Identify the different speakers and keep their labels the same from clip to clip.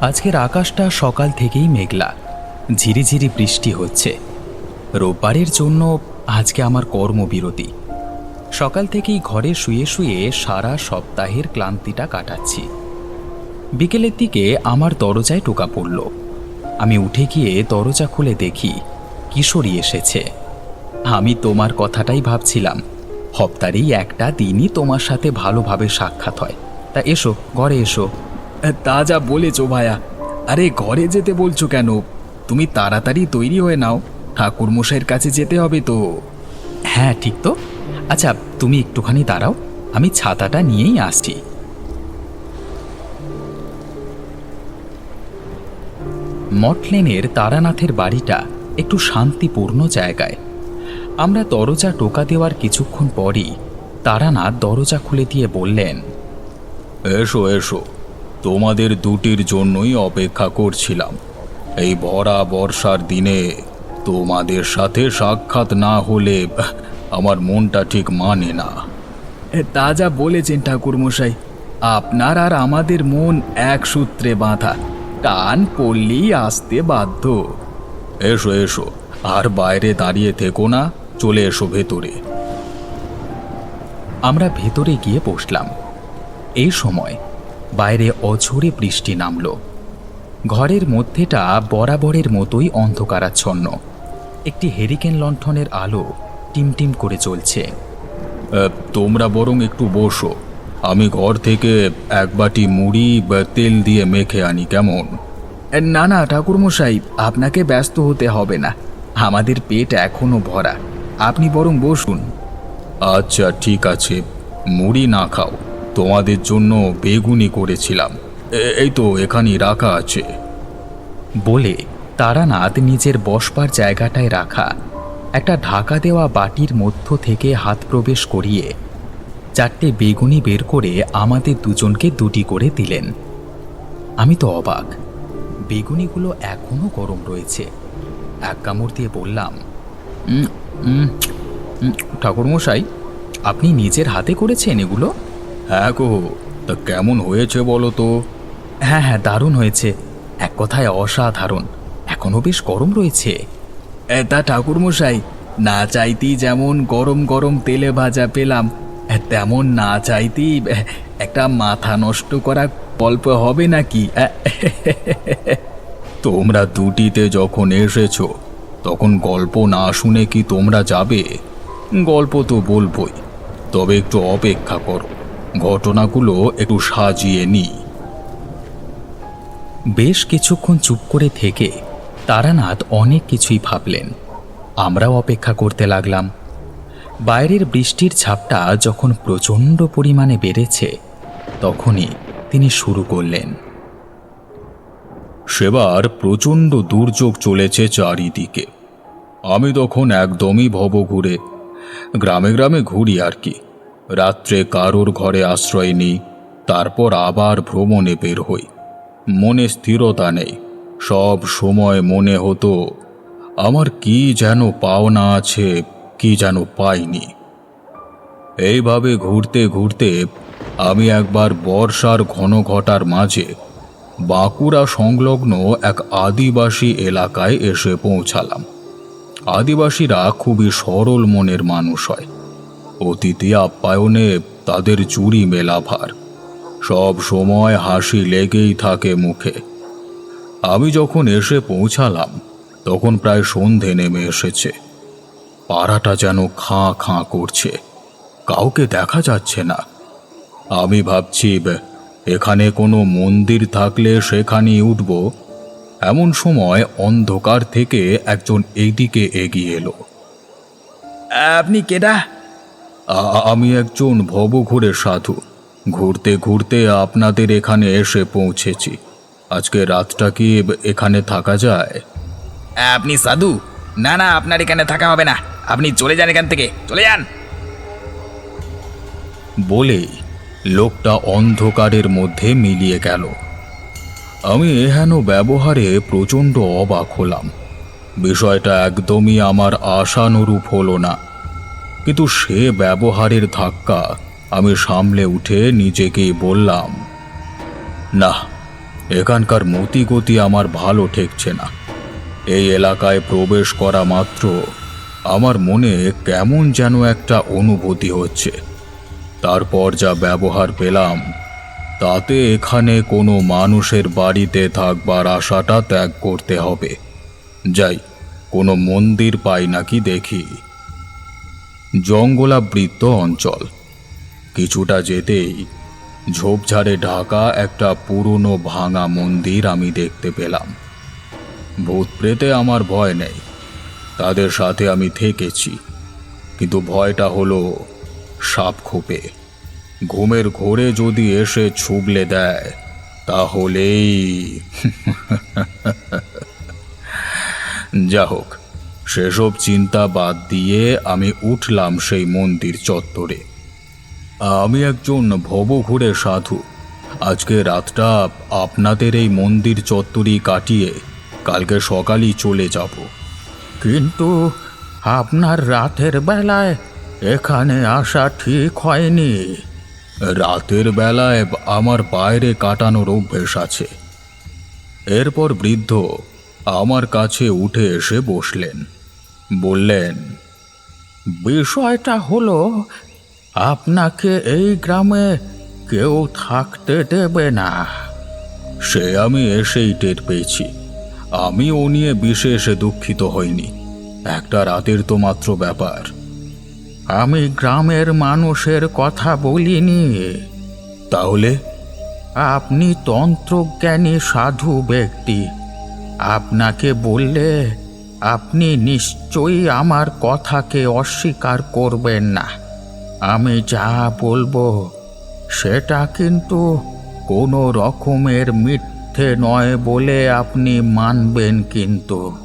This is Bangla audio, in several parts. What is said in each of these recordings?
Speaker 1: আজকের আকাশটা সকাল থেকেই মেঘলা। ঝিরিঝিরি বৃষ্টি হচ্ছে। রোববারের জন্য আজকে আমার কর্মবিরতি। সকাল থেকেই ঘরে শুয়ে শুয়ে সারা সপ্তাহের ক্লান্তিটা কাটাচ্ছি। বিকেলের দিকে আমার দরজায় টোকা পড়ল। আমি উঠে গিয়ে দরজা খুলে দেখি, কিশোরী এসেছে। আমি তোমার কথাটাই ভাবছিলাম। হপ্তারেই একটা দিনই তোমার সাথে ভালোভাবে সাক্ষাৎ হয়। তা এসো, ঘরে এসো। তা যা বলেছ ভায়া। আরে ঘরে যেতে বলছো কেন? তুমি তাড়াতাড়ি তৈরি হয়ে নাও। ঠাকুরমশাইয়ের কাছে যেতে হবে তো। হ্যাঁ ঠিক তো। আচ্ছা তুমি একটুখানি দাঁড়াও। আমি ছাতাটা নিয়েই আসছি। মটলেনের তারানাথের বাড়িটা একটু শান্তিপূর্ণ জায়গায়। আমরা দরজা টোকা দেওয়ার কিছুক্ষণ পরই তারানাথ দরজা খুলে দিয়ে বললেন এসো এসো। তোমাদের দুটির জন্যই অপেক্ষা করছিলাম। এই ভরা বর্ষার দিনে তোমাদের সাথে সাক্ষাৎ না হলে আমার মনটা ঠিক মানে না। তা যা বলেছেন ঠাকুরমশাই আপনার আর আমাদের মন এক সূত্রে বাঁধা। টান পড়লেই আসতে বাধ্য। এসো এসো আর বাইরে দাঁড়িয়ে থেকো না চলে এসো ভেতরে। আমরা ভেতরে গিয়ে বসলাম। এই সময় বাইরে অঝোরে বৃষ্টি নামল। ঘরের মধ্যেটা বরাবরের মতোই অন্ধকারাচ্ছন্ন। একটি হেরিকেন লণ্ঠনের আলো টিমটিম করে চলছে। তোমরা বরং একটু বসো। আমি ঘর থেকে এক বাটি মুড়ি বা তেল দিয়ে মেখে আনি কেমন? না না ঠাকুরমশাই আপনাকে ব্যস্ত হতে হবে না। আমাদের পেট এখনও ভরা। আপনি বরং বসুন। আচ্ছা ঠিক আছে। মুড়ি না খাও। তোমাদের জন্য বেগুনি করেছিলাম। এই তো এখানেই রাখা আছে। বলে তারানাথ নিজের বসবার জায়গাটায় রাখা একটা ঢাকা দেওয়া বাটির মধ্য থেকে হাত প্রবেশ করিয়ে চারটে বেগুনি বের করে আমাদের দুজনকে দুটি করে দিলেন। আমি তো অবাক বেগুনিগুলো এখনও গরম রয়েছে। এক কামড় দিয়ে বললাম "উম, উম, উম, ঠাকুরমশাই আপনি নিজের হাতে করেছেন এগুলো? হ্যাঁ গো তা কেমন হয়েছে বলো তো? হ্যাঁ হ্যাঁ দারুণ হয়েছে। এক কথায় অসাধারণ। এখনও বেশ গরম রয়েছে। তা ঠাকুরমশাই না চাইতেই যেমন গরম গরম তেলে ভাজা পেলাম তেমন না চাইতেই একটা মাথা নষ্ট করা গল্প হবে নাকি? তোমরা দুটিতে যখন এসেছ তখন গল্প না শুনে কি তোমরা যাবে? গল্প তো বলবই তবে একটু অপেক্ষা করো। ঘটনাগুলো একটু সাজিয়ে নিই বেশ কিছুক্ষণ চুপ করে থেকে তারানাথ অনেক কিছুই ভাবলেন। আমরাও অপেক্ষা করতে লাগলাম। বাইরের বৃষ্টির ছাপটা যখন প্রচণ্ড পরিমাণে বেড়েছে, তখনই তিনি শুরু করলেন। সেবার প্রচণ্ড দুর্যোগ চলেছে চারিদিকে। আমি তখন একদমই ভব ঘুরে গ্রামে গ্রামে ঘুরি আর কি। রাত্রে কারোর ঘরে আশ্রয় নিই, তারপর আবার ভ্রমণে বের হই। মনে স্থিরতা নেই, সব সময় মনে হতো, আমার কি যেন পাওনা আছে, কি যেন পাইনি। এইভাবে ঘুরতে ঘুরতে আমি একবার বর্ষার ঘন ঘটার মাঝে বাঁকুড়া সংলগ্ন এক আদিবাসী এলাকায় এসে পৌঁছালাম। আদিবাসীরা খুবই সরল মনের মানুষ হয়। অতিথি আপ্যায়নে তাদের চুরি মেলাভার। সব সময় হাসি লেগেই থাকে মুখে। আমি যখন এসে পৌঁছালাম, তখন প্রায় সন্ধে নেমে এসেছে। পাড়াটা যেন খাঁ খাঁ করছে। কাউকে দেখা যাচ্ছে না। আমি ভাবছি এখানে কোনো মন্দির থাকলে সেখানেই উঠব? এমন সময় অন্ধকার থেকে একজন এইদিকে এগিয়ে এলো। আপনি কেডা? আমি একজন ভবঘুরে সাধু। ঘুরতে ঘুরতে আপনাদের এখানে এসে পৌঁছেছি। আজকে রাতটা কি এখানে থাকা যায়?
Speaker 2: আপনি সাধু? না না আপনার এখানে থাকা হবে না। আপনি চলে যান এখান থেকে। চলে যান।
Speaker 1: বলেই লোকটা অন্ধকারের মধ্যে মিলিয়ে গেল। আমি এহেন ব্যবহারে প্রচণ্ড অবাক হলাম। বিষয়টা একদমই আমার আশানুরূপ হলো না। কিন্তু সে ব্যবহারের ধাক্কা আমি সামলে উঠে নিজেকেই বললাম না এখানকার মতিগতি আমার ভালো ঠেকছে না। এই এলাকায় প্রবেশ করা মাত্র আমার মনে কেমন যেন একটা অনুভূতি হচ্ছে। তারপর যা ব্যবহার পেলাম, তাতে এখানে কোনো মানুষের বাড়িতে থাকবার আশাটা ত্যাগ করতে হবে। যাই, কোনো মন্দির পাই নাকি দেখি। জঙ্গলাবৃত্ত অঞ্চল। কিছুটা যেতেই ঝোপঝাড়ে ঢাকা একটা পুরনো ভাঙা মন্দির আমি দেখতে পেলাম। ভূত প্রেতে আমার ভয় নেই। তাদের সাথে আমি থেকেছি। কিন্তু ভয়টা হলো সাপ খোপে। ঘুমের ঘোরে যদি এসে ছুবলে দেয়, তাহলেই যা হোক সেসব চিন্তা বাদ দিয়ে আমি উঠলাম সেই মন্দির চত্বরে। আমি একজন ভবঘুরে সাধু। আজকে রাতটা আপনাদের এই মন্দির চত্বরই কাটিয়ে কালকে সকালই চলে যাব। কিন্তু আপনার রাতের বেলায় এখানে আসা ঠিক হয়নি। রাতের বেলায় আমার বাইরে কাটানোর অভ্যেস আছে। এরপর বৃদ্ধ আমার কাছে উঠে এসে বসলেন। বললেন, বিষয়টা হলো, আপনাকে এই গ্রামে কেউ থাকতে দেবে না। সে আমি এসেই টের পেয়েছি। আমি ও নিয়ে বিশেষ দুঃখিত হইনি। একটা রাতের তো মাত্র ব্যাপার। আমি গ্রামের মানুষের কথা বলিনি। তাহলে? আপনি তন্ত্রজ্ঞানী, সাধু ব্যক্তি। আপনাকে বললে আপনি নিশ্চয়ই আমার কথাকে অস্বীকার করবেন না। আমি যা বলব সেটা কিন্তু কোনো রকমের মিথ্যে নয় বলে আপনি মানবেন কিন্তু।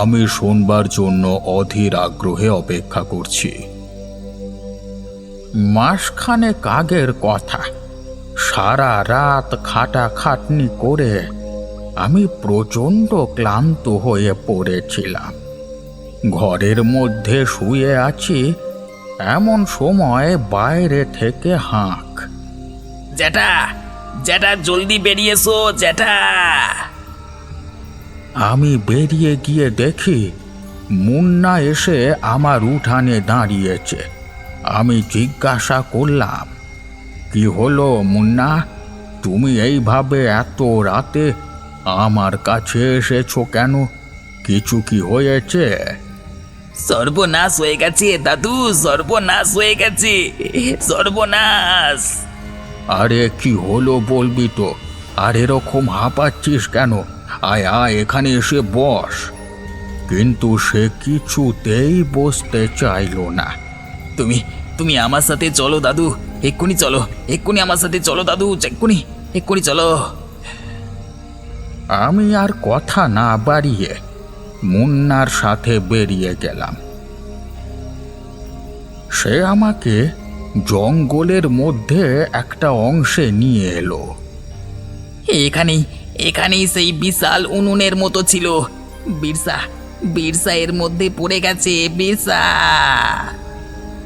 Speaker 1: আমি শোনবার জন্য অধীর আগ্রহে অপেক্ষা করছি। মাসখানে কাগের কথা। সারা রাত খাটাখাটনি করে আমি প্রচণ্ড ক্লান্ত হয়ে পড়েছিলাম। ঘরের মধ্যে শুয়ে আছি এমন সময় বাইরে থেকে হাঁক।
Speaker 2: জ্যাঠা জ্যাঠা জলদি বেরিয়েছো জ্যাঠা।
Speaker 1: আমি বেরিয়ে গিয়ে দেখি মুন্না এসে আমার উঠানে দাঁড়িয়েছে। আমি জিজ্ঞাসা করলাম কি হলো মুন্না? তুমি এইভাবে এত রাতে আমার কাছে এসেছ কেন? কিছু কি হয়েছে?
Speaker 2: সর্বনাশ হয়ে গেছে দাদু সর্বনাশ হয়ে গেছে সর্বনাশ।
Speaker 1: আরে কি হলো বলবি তো? আর এরকম হাঁপাচ্ছিস কেন? আয় আয় এখানে এসে বস। কিন্তু সে কিছুতেই বসতে চাইলো না।
Speaker 2: তুমি তুমি আমার সাথে চলো দাদু। এক্ষুনি চলো এক্ষুনি আমার সাথে চলো দাদু এক্ষুনি এক্ষুনি চলো।
Speaker 1: আমি আর কথা না বাড়িয়ে মুন্নার সাথে বেরিয়ে গেলাম। সে আমাকে জঙ্গলের মধ্যে একটা অংশে নিয়ে এলো।
Speaker 2: এখানেই এখানেই সেই বিশাল উনুনের মতো ছিল। বিরসা বিরসা এর মধ্যে পড়ে গেছে বিরসা।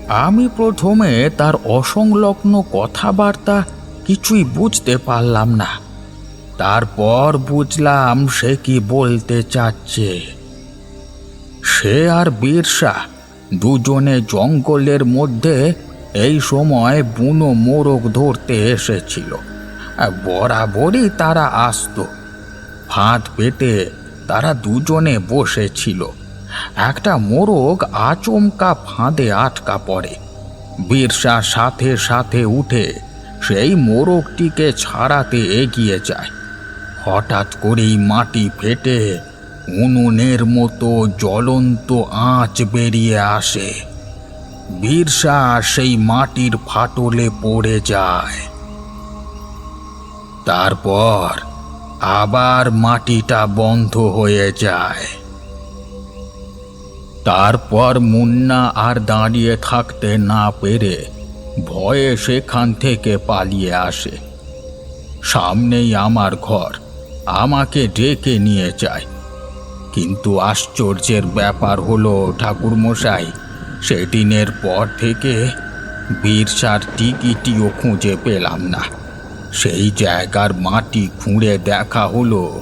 Speaker 1: আমি প্রথমে তার অসংলগ্ন কথাবার্তা কিছুই বুঝতে পারলাম না। তারপর বুঝলাম সে কি বলতে চাচ্ছে। সে আর বীরসা দুজনে জঙ্গলের মধ্যে এই সময় বুনো মোরগ ধরতে এসেছিল। বরাবরই তারা আসতো। ফাঁদ পেতে তারা দুজনে বসেছিল। একটা মোরগ আচমকা ফাঁদে আটকা পড়ে। বীরসা সাথে সাথে উঠে সেই মোরগটিকে ছাড়াতে এগিয়ে যায়। হঠাৎ করেই মাটি ফেটে উনুনের মতো জ্বলন্ত আঁচ বেরিয়ে আসে। বীরসা সেই মাটির ফাটলে পড়ে যায়। তারপর আবার মাটিটা বন্ধ হয়ে যায়। তারপর মুন্না আর দাঁড়িয়ে থাকতে না পেরে ভয়ে সেখান থেকে পালিয়ে আসে। সামনেই আমার ঘর। আমাকে ডেকে নিয়ে যায়। কিন্তু আশ্চর্যের ব্যাপার হলো, ঠাকুরমশাই, সেদিনের পর থেকে বীরসার টিকিটিও খুঁজে পেলাম না। সেই জায়গার মাটি খুঁড়ে দেখা হলো,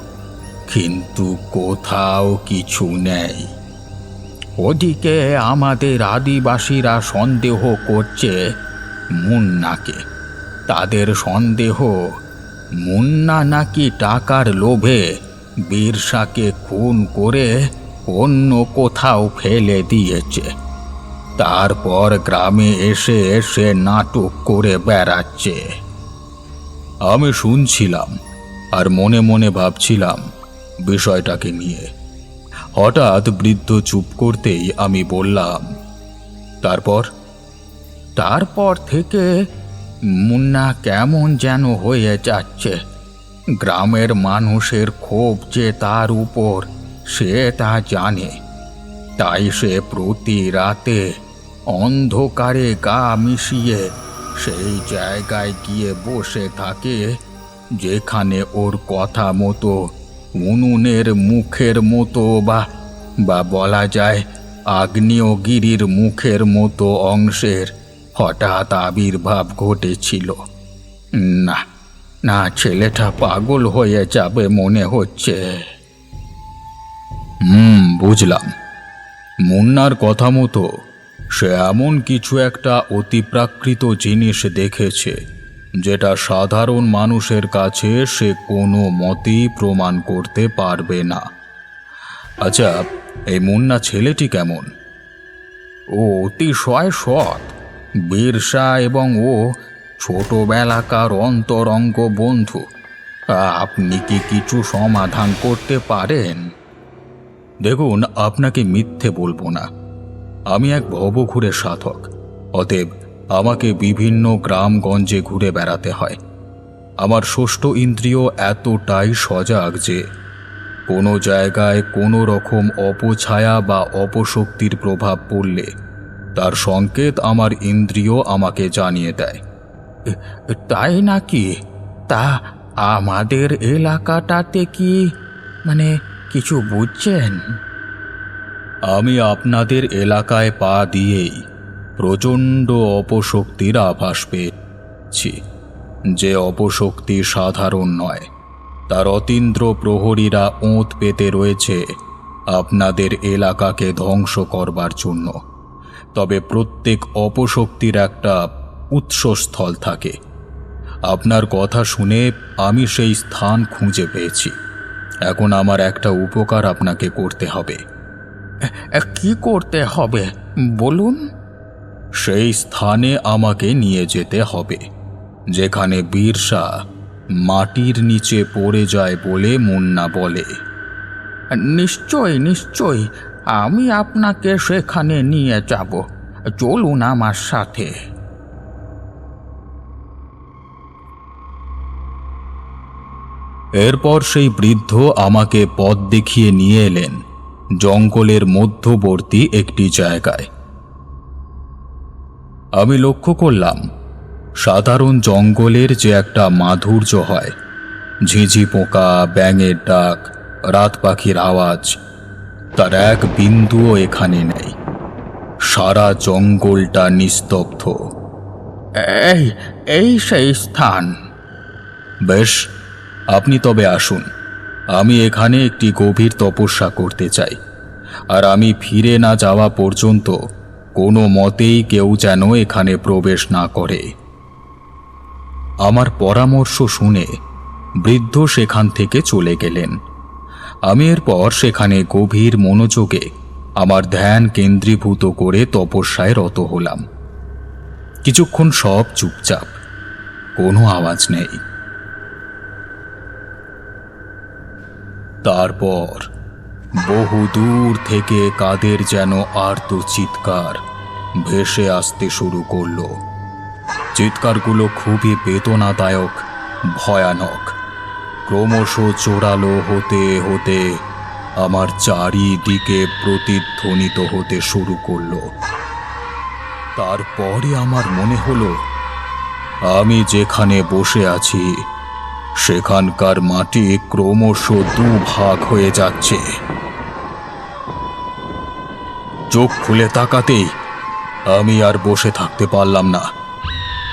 Speaker 1: কিন্তু কোথাও কিছু নেই। ওদিকে আমাদের আদিবাসীরা সন্দেহ করছে মুন্নাকে। তাদের সন্দেহ মুন্না নাকি টাকার লোভে বীরসাকে খুন করে অন্য কোথাও ফেলে দিয়েছে। তারপর গ্রামে এসে এসে নাটক করে বেড়াচ্ছে। আমি শুনছিলাম আর মনে মনে ভাবছিলাম বিষয়টাকে নিয়ে। হঠাৎ বৃদ্ধ চুপ করতেই আমি বললাম, তারপর? তারপর থেকে মুন্না কেমন যেন হয়ে যাচ্ছে। গ্রামের মানুষের ক্ষোভ যে তার উপর, সে তা জানে। তাই সে প্রতি রাতে অন্ধকারে গা মিশিয়ে সেই জায়গায় গিয়ে বসে থাকে, যেখানে ওর কথা মতো, উনুনের মুখের মতো বা বা বলা যায়, আগ্নেয়গিরির মুখের মতো অংশের। হঠাৎ আবির্ভাব ঘটেছিল। না না, ছেলেটা পাগল হয়ে যাবে মনে হচ্ছে। হুম, বুঝলাম। মুন্নার কথা মতো সে এমন কিছু একটা অতিপ্রাকৃত জিনিস দেখেছে, যেটা সাধারণ মানুষের কাছে সে কোনো মতেই প্রমাণ করতে পারবে না। আচ্ছা এই মুন্না ছেলেটি কেমন? ও অতিশয় সৎ। বীরসা এবং ও ছোটবেলাকার অন্তরঙ্গ বন্ধু। আপনি কি কিছু সমাধান করতে পারেন? দেখুন, আপনাকে মিথ্যে বলব না। আমি এক ভবঘুরে সাধক। অতএব আমাকে বিভিন্ন গ্রামগঞ্জে ঘুরে বেড়াতে হয়। আমার ষষ্ঠ ইন্দ্রিয় এতটাই সজাগ যে কোনো জায়গায় কোনো রকম অপছায়া বা অপশক্তির প্রভাব পড়লে তার সংকেত আমার ইন্দ্রিয় আমাকে জানিয়ে দেয়। তাই নাকি? তা আমাদের এলাকাটাতে কি মানে কিছু বুঝছেন? আমি আপনাদের এলাকায় পা দিয়েই প্রচণ্ড অপশক্তির আভাস পেয়েছি। যে অপশক্তি সাধারণ নয়, তার অতীন্দ্র প্রহরীরা ওঁত পেতে রয়েছে আপনাদের এলাকাকে ধ্বংস করবার জন্য। তবে প্রত্যেক অপশক্তির একটা উৎসস্থল থাকে। আপনার কথা শুনে আমি সেই স্থান খুঁজে পেয়েছি। এখন আমার একটা উপকার আপনাকে করতে হবে। কি করতে হবে? বলুন। সেই স্থানে আমাকে নিয়ে যেতে হবে যেখানে বীরসা মাটির নিচে পড়ে যায় বলে মুন্না বলে। নিশ্চয় নিশ্চয় আমি আপনাকে সেখানে নিয়ে যাব। চলুন আমার সাথে। এরপর সেই বৃদ্ধ আমাকে পথ দেখিয়ে নিয়ে এলেন, জঙ্গলের মধ্যবর্তী একটি জায়গায়। আমি লক্ষ্য করলাম, সাধারণ জঙ্গলের যে একটা মাধুর্য হয়, ঝিঝি পোকা, ব্যাঙের ডাক, রাত পাখির আওয়াজ তার এক বিন্দুও এখানে নেই। সারা জঙ্গলটা নিস্তব্ধ। এই এই সেই স্থান। বেশ আপনি তবে আসুন। আমি এখানে একটি গভীর তপস্যা করতে চাই। আর আমি ফিরে না যাওয়া পর্যন্ত কোনো মতেই কেউ যেন এখানে প্রবেশ না করে। আমার পরামর্শ শুনে বৃদ্ধ সেখান থেকে চলে গেলেন। আমি এরপর সেখানে গভীর মনোযোগে আমার ধ্যান কেন্দ্রীভূত করে তপস্যায় রত হলাম। কিছুক্ষণ সব চুপচাপ, কোনো আওয়াজ নেই। তারপর বহু দূর থেকে কাদের যেন আর্ত চিৎকার ভেসে আসতে শুরু করল। চিৎকারগুলো খুবই বেদনাদায়ক, ভয়ানক। ক্রমশ চোরালো হতে হতে আমার চারিদিকে প্রতিধ্বনিত হতে শুরু করল। তারপরে আমার মনে হলো, আমি যেখানে বসে আছি, সেখানকার মাটি ক্রমশ দুভাগ হয়ে যাচ্ছে। চোখ খুলে তাকাতেই আমি আর বসে থাকতে পারলাম না।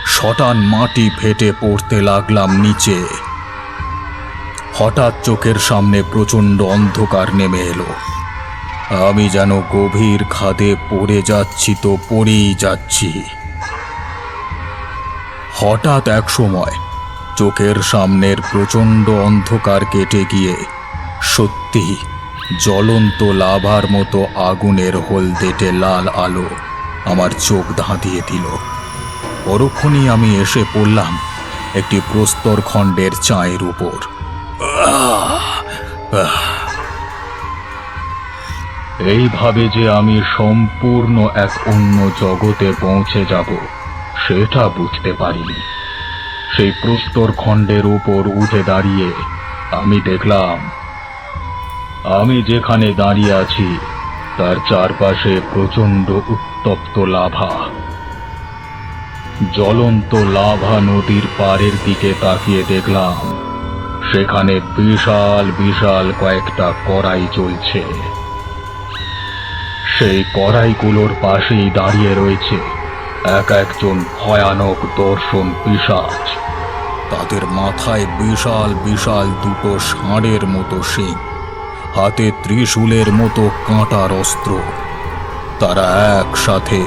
Speaker 1: শটান মাটি ফেটে পড়তে লাগলাম নিচে। হঠাৎ চোখের সামনে প্রচণ্ড অন্ধকার নেমে এলো। আমি যেন গভীর খাদে পড়ে যাচ্ছি তো পড়েই যাচ্ছি। হঠাৎ এক সময় চোখের সামনের প্রচণ্ড অন্ধকার কেটে গিয়ে সত্যি জ্বলন্ত লাভার মতো আগুনের হলদেটে লাল আলো আমার চোখ ধাঁধিয়ে দিল। পরক্ষণই আমি এসে পড়লাম একটি প্রস্তর খণ্ডের চায়ের উপর। এইভাবে যে আমি সম্পূর্ণ এক অন্য জগতে পৌঁছে যাব, সেটা বুঝতে পারিনি। সেই প্রস্তর খণ্ডের উপর উঠে দাঁড়িয়ে আমি দেখলাম, আমি যেখানে দাঁড়িয়ে আছি, তার চারপাশে প্রচণ্ড উত্তপ্ত লাভা। জ্বলন্ত লাভা নদীর পাড়ের দিকে তাকিয়ে দেখলাম সেখানে বিশাল বিশাল কয়েকটা কড়াই চলছে। সেই কড়াইগুলোর পাশেই দাঁড়িয়ে রয়েছে এক একজন ভয়ানক দর্শন পিশাচ। তাদের মাথায় বিশাল বিশাল দুটো ষাঁড়ের মতো শিং, হাতে ত্রিশূলের মতো কাঁটার অস্ত্র। তারা একসাথে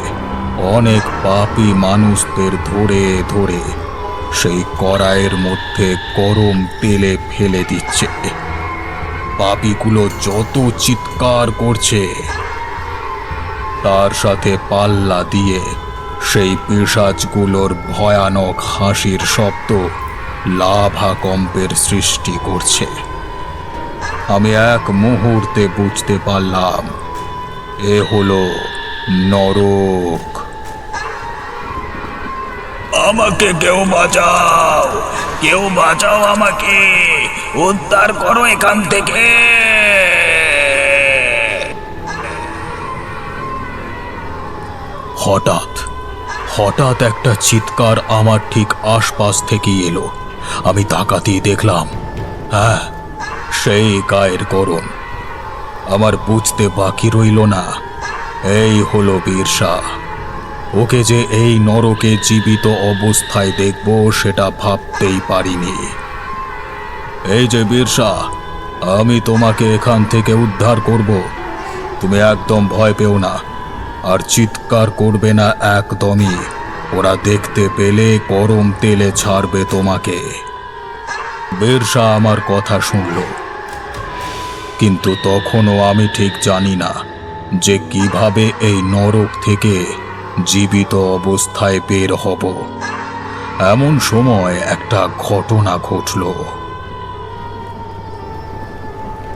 Speaker 1: অনেক পাপী মানুষদের ধরে ধরে সেই কড়াইয়ের মধ্যে গরম তেলে ফেলে দিচ্ছে। পাপীগুলো যত চিৎকার করছে, তার সাথে পাল্লা দিয়ে সেই পিসাজগুলোর ভয়ানক হাসির শব্দ লাভা কম্পের সৃষ্টি করছে। আমি এক মুহূর্তে বুঝতে পারলাম, এ হলো নরক।
Speaker 2: আমাকে কেউ বাঁচাও। কেউ বাঁচাও আমাকে। উদ্ধার করো এখান থেকে।
Speaker 1: হঠাৎ হঠাৎ একটা চিৎকার আমার ঠিক আশপাশ থেকেই এলো। আমি তাকাতেই দেখলাম হ্যাঁ সেই গায়ের করণ আমার বুঝতে বাকি রইল না। এই হলো বীরসা ওকে যে এই নরকে জীবিত অবস্থায় দেখব, সেটা ভাবতেই পারিনি। এই যে বীরসা, আমি তোমাকে এখান থেকে উদ্ধার করব। তুমি একদম ভয় পেও না, আর চিৎকার করবে না একদমই। ওরা দেখতে পেলে গরম তেলে ছাড়বে তোমাকে। বেরসা আমার কথা শুনল। কিন্তু তখনও আমি ঠিক জানি না যে কীভাবে এই নরক থেকে জীবিত অবস্থায় বের হব। এমন সময় একটা ঘটনা ঘটল।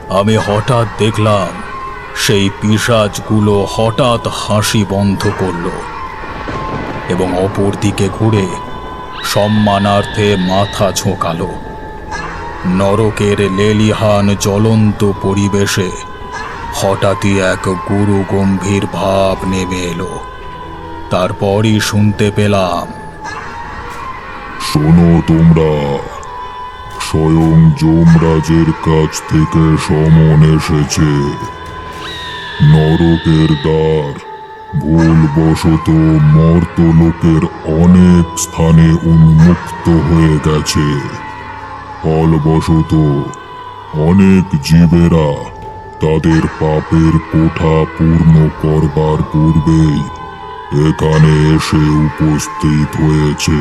Speaker 1: আমি হঠাৎ দেখলাম, সেই পিসাজগুলো হঠাৎ হাসি বন্ধ করল এবং অপর দিকে ঘুরে সম্মানার্থে মাথা ঝোঁকালো। নরকের লেলিহান জ্বলন্ত পরিবেশে হঠাৎই এক গুরু গম্ভীর ভাব নেমে এলো। তারপরই শুনতে পেলাম।
Speaker 3: শোনো তোমরা, স্বয়ং যমরাজের কাছ থেকে সমন এসেছে। নরকের দ্বার, ভুলবশত মর্তলোকের অনেক স্থানে উন্মুক্ত হয়ে গেছে। ফলবশত অনেক জীবেরা তাদের পাপের কোঠা পূর্ণ করবার পূর্বেই এখানে এসে উপস্থিত হয়েছে।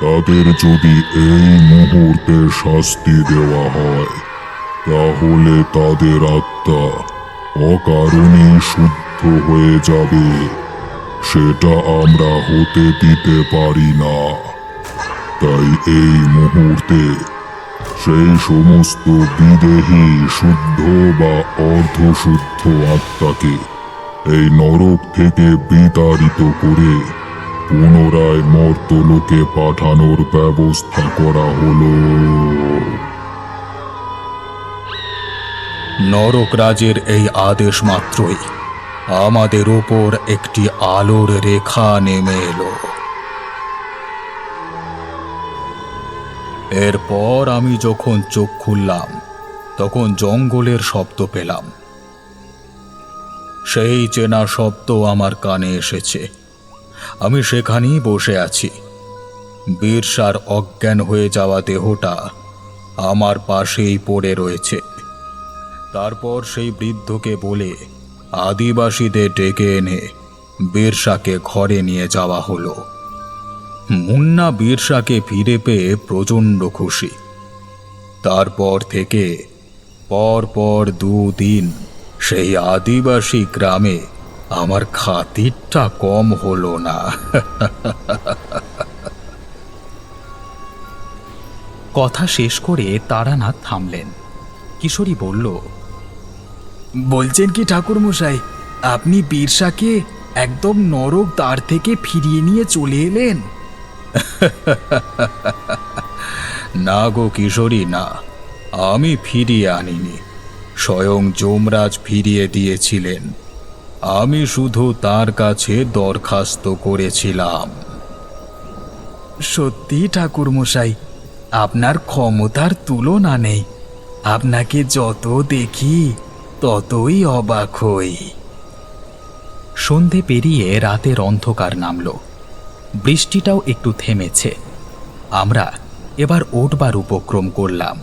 Speaker 3: তাদের যদি এই মুহূর্তে শাস্তি দেওয়া হয়, তাহলে তাদের আত্মা অকারণে শুদ্ধ হয়ে যাবে। সেটা আমরা হতে দিতে পারি না। তাই এই মুহূর্তে সেই সমস্ত বিদেহী, শুদ্ধ বা অর্ধশুদ্ধ আত্মাকে এই নরক থেকে বিতাড়িত করে পুনরায় মর্তলোকে পাঠানোর ব্যবস্থা করা হলো।
Speaker 1: নরকরাজের এই আদেশ মাত্রই আমাদের ওপর একটি আলোর রেখা নেমে এলো। এরপর আমি যখন চোখ খুললাম, তখন জঙ্গলের শব্দ পেলাম। সেই চেনা শব্দ আমার কানে এসেছে। আমি সেখানেই বসে আছি। বীরসার অজ্ঞান হয়ে যাওয়া দেহটা আমার পাশেই পড়ে রয়েছে। তারপর সেই বৃদ্ধকে বলে, আদিবাসীদের ডেকে এনে বীরসাকে ঘরে নিয়ে যাওয়া হলো। মুন্না বীরসাকে ফিরে পেয়ে প্রচণ্ড খুশি। তারপর থেকে পর পর দুদিন সেই আদিবাসী গ্রামে আমার খাতিরটা কম হলো না। কথা শেষ করে তারানাথ থামলেন। কিশোরী বলল
Speaker 4: বলছেন কি ঠাকুরমশাই আপনি বীরসাকে একদম নরক দ্বার থেকে ফিরিয়ে নিয়ে চলে এলেন?
Speaker 1: না গো কিশোরী না। আমি ফিরিয়ে আনিনি। স্বয়ং যমরাজ ফিরিয়ে দিয়েছিলেন। আমি শুধু তার কাছে দরখাস্ত করেছিলাম।
Speaker 4: সত্যি ঠাকুরমশাই আপনার ক্ষমতার তুলনা নেই। আপনাকে যত দেখি ততই অবাক হই।
Speaker 1: সন্ধে পেরিয়ে রাতের অন্ধকার নামল। বৃষ্টিটাও একটু থেমেছে। আমরা এবার উঠবার উপক্রম করলাম।